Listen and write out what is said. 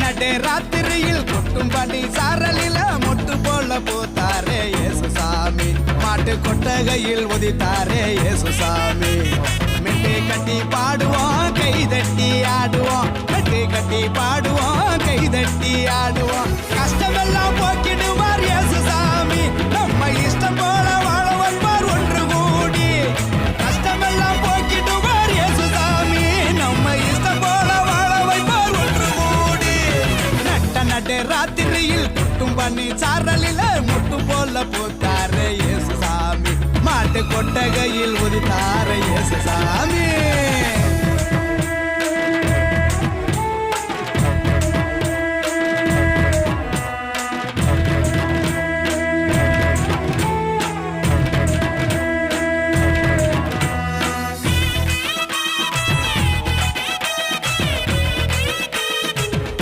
நடு ராத்திரியில் கொட்டும் பனி சாரலில மொட்டு போல போத்தாரே இயேசு மாட்டு கொட்டகையில் உதித்தாரே இயேசு சாமி மெட்டி கட்டி பாடுவோம் கை தட்டி ஆடுவோம். மெட்டி கட்டி பாடுவோம் கை தட்டி ஆடுவோம். ராத்திரியில் குட்டும் பண்ணி சாரலில முட்டு போல போட்டாரே இயேசு சாமி மாட்டு கொட்டகையில் உதித்தாரு இயேசு சாமி